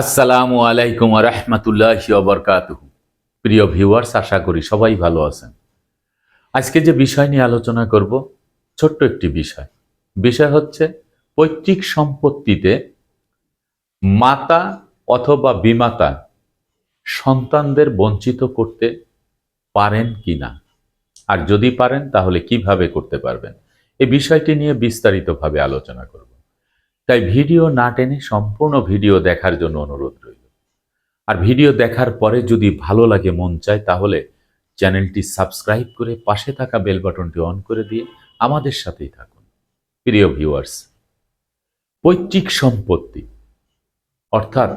আসসালামু আলাইকুম রহমতুল্লাহ বরকাত প্রিয় ভিউয়ার্স, আশা করি সবাই ভালো আছেন। আজকে যে বিষয় নিয়ে আলোচনা করব, ছোট্ট একটি বিষয়। বিষয় হচ্ছে পৈতৃক সম্পত্তিতে মাতা অথবা বিমাতা সন্তানদের বঞ্চিত করতে পারেন কি না আর যদি পারেন, তাহলে কীভাবে করতে পারবেন? এই বিষয়টি নিয়ে বিস্তারিতভাবে আলোচনা করব। তাই ভিডিও না টেনে সম্পূর্ণ ভিডিও দেখার জন্য অনুরোধ রইল। আর ভিডিও দেখার পরে যদি ভালো লাগে, মন চায়, তাহলে চ্যানেলটি সাবস্ক্রাইব করে পাশে থাকা বেল বাটনটি অন করে দিয়ে আমাদের সাথেই থাকুন। প্রিয় ভিউয়ার্স, পৈতৃক সম্পত্তি, অর্থাৎ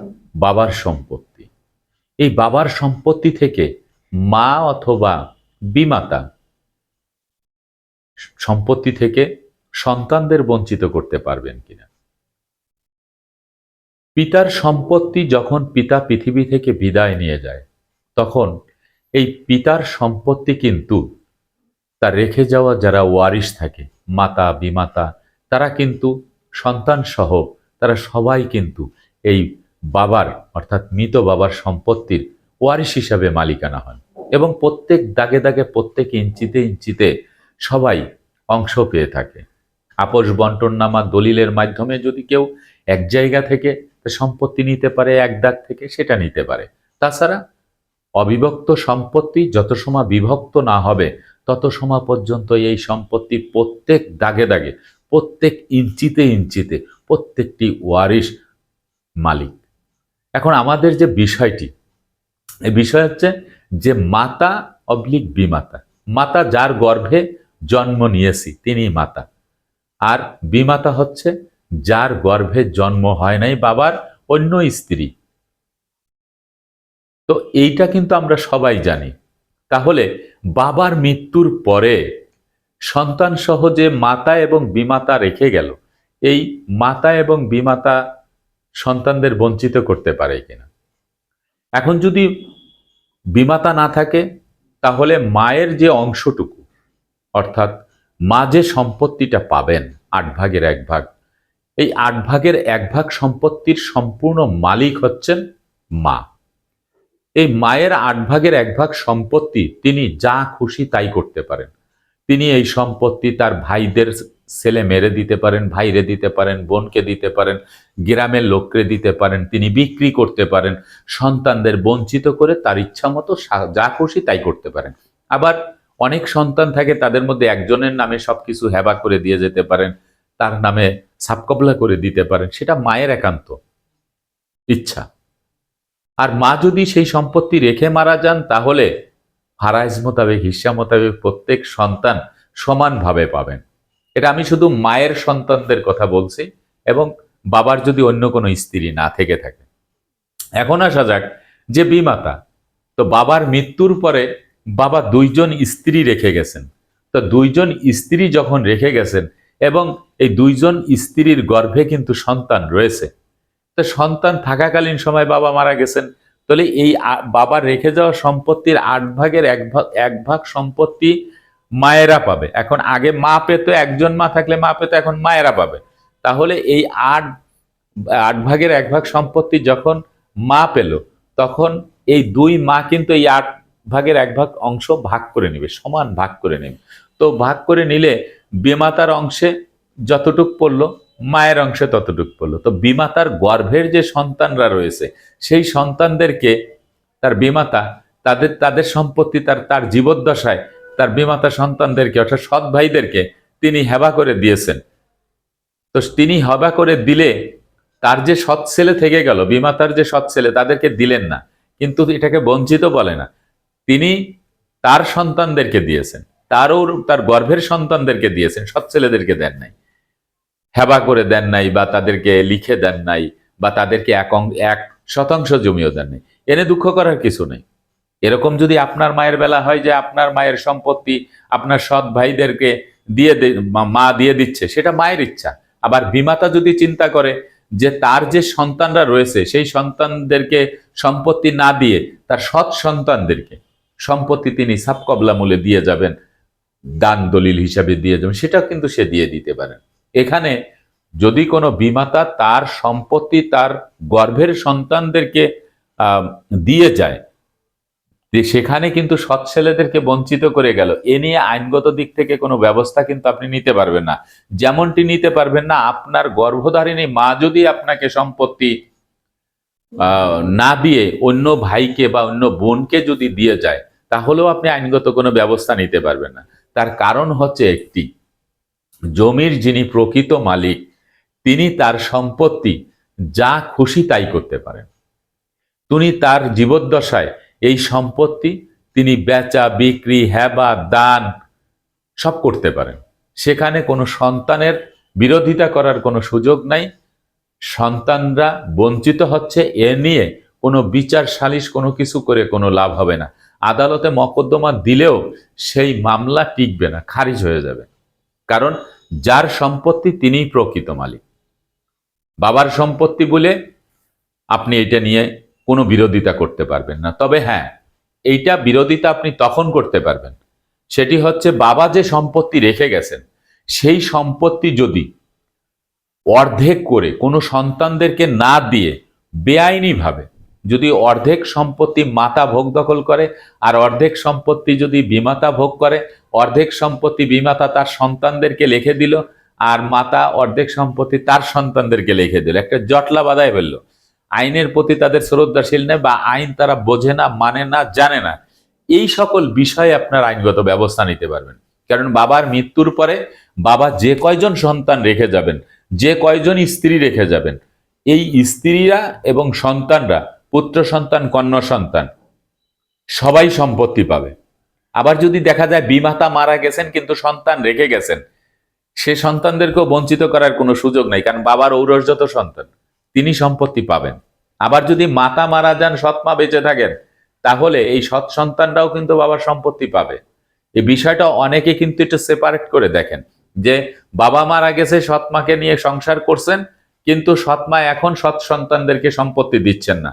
বাবার সম্পত্তি, এই বাবার সম্পত্তি থেকে মা অথবা বিমাতা সম্পত্তি থেকে সন্তানদের বঞ্চিত করতে পারবেন কিনা? পিতার সম্পত্তি যখন পিতা পৃথিবী থেকে বিদায় নিয়ে যায়, তখন এই পিতার সম্পত্তি কিন্তু তা রেখে যাওয়া যারা ওয়ারিশ থাকে, মাতা, বিমাতা, তারা কিন্তু সন্তান সহ তারা সবাই কিন্তু এই বাবার অর্থাৎ মৃত বাবার সম্পত্তির ওয়ারিশ হিসাবে মালিকানা হন এবং প্রত্যেক দাগে দাগে, প্রত্যেক ইঞ্চিতে ইঞ্চিতে সবাই অংশ পেয়ে থাকে। আপোষ বন্টননামা দলিলের মাধ্যমে যদি কেউ এক জায়গা থেকে সম্পত্তি নিতে পারে, এক দাগ থেকে সেটা নিতে পারে। তাছাড়া অবিভক্ত সম্পত্তি যত সময় বিভক্ত না হবে, তত সময় পর্যন্ত এই সম্পত্তি প্রত্যেক দাগে দাগে, প্রত্যেক ইঞ্চিতে ইঞ্চিতে, প্রত্যেকটি ওয়ারিশ মালিক। এখন আমাদের যে বিষয়টি, এই বিষয় হচ্ছে যে মাতা অবলিক বিমাতা, মাতা যার গর্ভে জন্ম নিয়েছি তিনি মাতা। আর বিমাতা হচ্ছে যার গর্ভে জন্ম হয় নাই বাবার, অন্য স্ত্রী। তো এইটা কিন্তু আমরা সবাই জানি। তাহলে বাবার মৃত্যুর পরে সন্তান সহ যে মাতা এবং বিমাতা রেখে গেল। এই মাতা এবং বিমাতা সন্তানদের বঞ্চিত করতে পারে কিনা? এখন যদি বিমাতা না থাকে, তাহলে মায়ের যে অংশটুকু, অর্থাৎ মা যে সম্পত্তিটা পাবেন, আট ভাগের এক ভাগ এই আট ভাগের এক ভাগ সম্পত্তির সম্পূর্ণ মালিক হচ্ছেন মা। এই মায়ের আট ভাগের এক ভাগ সম্পত্তি তিনি যা খুশি তাই করতে পারেন। তিনি এই সম্পত্তি তার ভাইদের ছেলে মেরে দিতে পারেন, ভাইরে দিতে পারেন, বোনকে দিতে পারেন, গ্রামের লোককে দিতে পারেন, তিনি বিক্রি করতে পারেন, সন্তানদের বঞ্চিত করে তার ইচ্ছা মতো যা খুশি তাই করতে পারেন। আবার অনেক সন্তান থাকে তাদের মধ্যে একজনের নামে সবকিছু হেবা করে দিয়ে যেতে পারেন তার নামে সাবকবলা করে দিতে পারেন, সেটা মায়ের একান্ত ইচ্ছা। আর মা যদি সেই সম্পত্তি রেখে মারা যান, তাহলে ফারাইজ মোতাবেক, হিসা মোতাবেক প্রত্যেক সন্তান সমানভাবে পাবেন। এটা আমি শুধু মায়ের সন্তানদের কথা বলছি এবং বাবার যদি অন্য কোনো স্ত্রী না থেকে থাকে। এখন আসা যাক যে বিমাতা, তো বাবার মৃত্যুর পরে বাবা দুইজন স্ত্রী রেখে গেছেন। তো দুইজন স্ত্রী যখন রেখে গেছেন এবং এই দুইজন স্ত্রীর গর্ভে কিন্তু সন্তান রয়েছে। তো সন্তান থাকাকালীন সময় বাবা মারা গেছেন। তাহলে এই বাবার রেখে যাওয়া সম্পত্তির আট ভাগের এক ভাগ এক ভাগ সম্পত্তি মায়েরা পাবে। এখন আগে মা পেত, একজন মা থাকলে মা পেত, এখন মায়েরা পাবে। তাহলে এই আট আট ভাগের এক ভাগ সম্পত্তি যখন মা পেল, তখন এই দুই মা কিন্তু এই আট ভাগের এক ভাগ অংশ ভাগ করে নেবে, সমান ভাগ করে নেবে। তো ভাগ করে নিলে বেমাতার অংশে যতটুক পড়ল, মায়ের অংশে ততটুক পড়ল। তো বিমাতার গর্ভের যে সন্তানরা রয়েছে, সেই সন্তানদেরকে তার বিমাতা, তাদের তাদের সম্পত্তি, তার তার জীবদ্দশায় তার বিমাতা সন্তানদেরকে, অর্থাৎ সৎ ভাইদেরকে তিনি হেবা করে দিয়েছেন। তো তিনি হেবা করে দিলে তার যে সৎ ছেলে থেকে গেল, বিমাতার যে সৎ ছেলে, তাদেরকে দিলেন না। কিন্তু এটাকে বঞ্চিত বলে না। তিনি তার সন্তানদেরকে দিয়েছেন। তারও, তার গর্ভের সন্তানদেরকে দিয়েছেন, সৎ ছেলেদেরকে দেন নাই। হেবা করে দেন নাই বা তাদেরকে লিখে দেন নাই বা তাদেরকে এক এক শতাংশ জমিও দেন নাই। এনে দুঃখ করার কিছু নেই। এরকম যদি আপনার মায়ের বেলা হয় যে আপনার মায়ের সম্পত্তি আপনার সৎ ভাইদেরকে দিয়ে মা দিয়ে দিচ্ছে, সেটা মায়ের ইচ্ছা। আবার বিমাতা যদি চিন্তা করে যে তার যে সন্তানরা রয়েছে, সেই সন্তানদেরকে সম্পত্তি না দিয়ে তার সৎ সন্তানদেরকে সম্পত্তি তিনি সাবকবলা মূলে দিয়ে যাবেন, দান দলিল হিসাবে দিয়ে যাবেন, সেটাও কিন্তু সে দিয়ে দিতে পারেন। এখানে যদি কোনো বিমাতা তার সম্পত্তি তার গর্ভের সন্তানদেরকে দিয়ে যায় যে সেখানে কিন্তু সৎ ছেলেদেরকে বঞ্চিত করে গেল। এ নিয়ে আইনগত দিক থেকে কোনো ব্যবস্থা কিন্তু আপনি নিতে পারবেন না। যেমনটি নিতে পারবেন না, আপনার গর্ভধারিণী মা যদি আপনাকে সম্পত্তি না দিয়ে অন্য ভাইকে বা অন্য বোনকে যদি দিয়ে যায়, তাহলেও আপনি আইনগত কোনো ব্যবস্থা নিতে পারবেন না। তার কারণ হচ্ছে একটি জমির যিনি প্রকৃত মালিক, তিনি তার সম্পত্তি, যা খুশি তাই করতে পারেন। তিনি তার জীবদ্দশায় এই সম্পত্তি, তিনি বেচা, বিক্রি, হেবা, দান সব করতে পারেন। সেখানে কোনো সন্তানের বিরোধিতা করার কোনো সুযোগ নাই। সন্তানরা বঞ্চিত হচ্ছে, এ নিয়ে কোনো বিচার, সালিশ, কোনো কিছু করে কোনো লাভ হবে না। আদালতে মকদ্দমা দিলেও সেই মামলা টিকবে না, খারিজ হয়ে যাবে। কারণ যার সম্পত্তি তিনিই প্রকৃত মালিক। বাবার সম্পত্তি বলে আপনি এটা নিয়ে কোনো বিরোধিতা করতে পারবেন না। তবে হ্যাঁ এইটা বিরোধিতা আপনি তখন করতে পারবেন। সেটি হচ্ছে বাবা যে সম্পত্তি রেখে গেছেন, সেই সম্পত্তি যদি অর্ধেক করে কোনো সন্তানদেরকে না দিয়ে বেআইনিভাবে যদি অর্ধেক সম্পত্তি মাতা ভোগ দখল করে আর অর্ধেক সম্পত্তি যদি বিমাতা ভোগ করে, অর্ধেক সম্পত্তি বিমাতা তার সন্তানদেরকে লিখে দিল আর মাতা অর্ধেক সম্পত্তি তার সন্তানদেরকে লিখে দিল। একটা জটলা বাধায় ফেলল। আইনের প্রতি তাদের শ্রদ্ধাশীল নেই বা আইন তারা বোঝে না মানে না, জানে না। এই সকল বিষয়ে আপনার আইনগত ব্যবস্থা নিতে পারবেন। কারণ বাবার মৃত্যুর পরে বাবা যে কয়জন সন্তান রেখে যাবেন, যে কয়জন স্ত্রী রেখে যাবেন, এই স্ত্রীরা এবং সন্তানরা পুত্র সন্তান, কন্যা সন্তান, সবাই সম্পত্তি পাবে। আবার যদি দেখা যায় বিমাতা মারা গেছেন কিন্তু সন্তান রেখে গেছেন, সে সন্তানদেরকেও বঞ্চিত করার কোনো সুযোগ নাই, কারণ বাবার ঔরসজাত সন্তান, তিনি সম্পত্তি পাবেন। আবার যদি মাতা মারা যান, সৎমা বেঁচে থাকেন, তাহলে এই সৎ সন্তানরাও কিন্তু বাবার সম্পত্তি পাবে। এই বিষয়টা অনেকে কিন্তু একটু সেপারেট করে দেখেন, যে বাবা মারা গেছে, সৎমাকে নিয়ে সংসার করছেন, কিন্তু সৎমা এখন সৎ সন্তানদেরকে সম্পত্তি দিচ্ছেন না।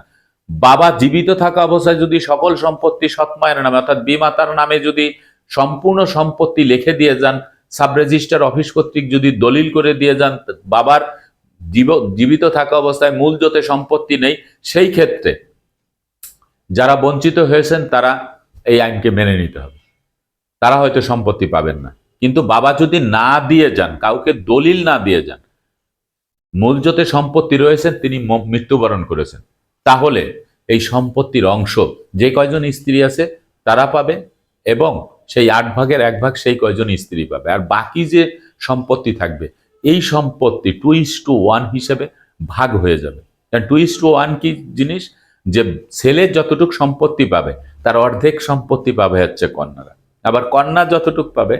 বাবা জীবিত থাকা অবস্থায় যদি সকল সম্পত্তি সৎমায়ের নামে, অর্থাৎ বিমাতার নামে যদি সম্পূর্ণ সম্পত্তি লিখে দিয়ে যান সাব রেজিস্টার অফিস কর্তৃক যদি দলিল করে দিয়ে যান, বাবার জীব- জীবিত থাকা অবস্থায় মূল জোতে সম্পত্তি নেই, সেই ক্ষেত্রে যারা বঞ্চিত হয়েছেন, তারা এই আইনকে মেনে নিতে হবে। তারা হয়তো সম্পত্তি পাবেন না। কিন্তু বাবা যদি না দিয়ে যান, কাউকে দলিল না দিয়ে যান, মূল জোতে সম্পত্তি রয়েছেন, তিনি মৃত্যুবরণ করেছেন। তাহলে এই সম্পত্তির অংশ যে কয়জন স্ত্রী আছে তারা পাবে এবং সেই আট ভাগের এক ভাগ সেই কয়জন স্ত্রী পাবে। আর বাকি যে সম্পত্তি থাকবে, এই সম্পত্তি টু ইস টু ওয়ান হিসেবে ভাগ হয়ে যাবে। কারণ টু ইস টু ওয়ান কি জিনিস? যে ছেলে যতটুক সম্পত্তি পাবে, তার অর্ধেক সম্পত্তি পাবে হচ্ছে কন্যারা। আবার কন্যা যতটুক পাবে,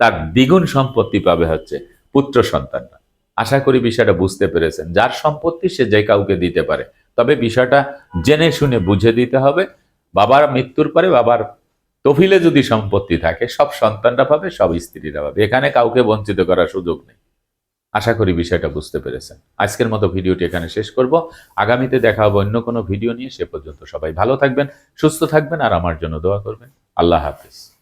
তার দ্বিগুণ সম্পত্তি পাবে হচ্ছে পুত্র সন্তানরা। আশা করি বিষয়টা বুঝতে পেরেছেন। যার সম্পত্তি সে যে কাউকে দিতে পারে তবে বিষয়টা জেনে শুনে বুঝে দিতে হবে। বাবার মৃত্যুর পরে বাবার তফিলে যদি সম্পত্তি থাকে, সব সন্তানরা পাবে, সব স্ত্রীরা পাবে। এখানে কাউকে বঞ্চিত করার সুযোগ নেই। আশা করি বিষয়টা বুঝতে পেরেছেন। আজকের মতো ভিডিওটি এখানে শেষ করব। আগামীতে দেখা হবে অন্য কোনো ভিডিও নিয়ে। সে পর্যন্ত সবাই ভালো থাকবেন, সুস্থ থাকবেন, আর আমার জন্য দোয়া করবেন। আল্লাহ হাফিজ।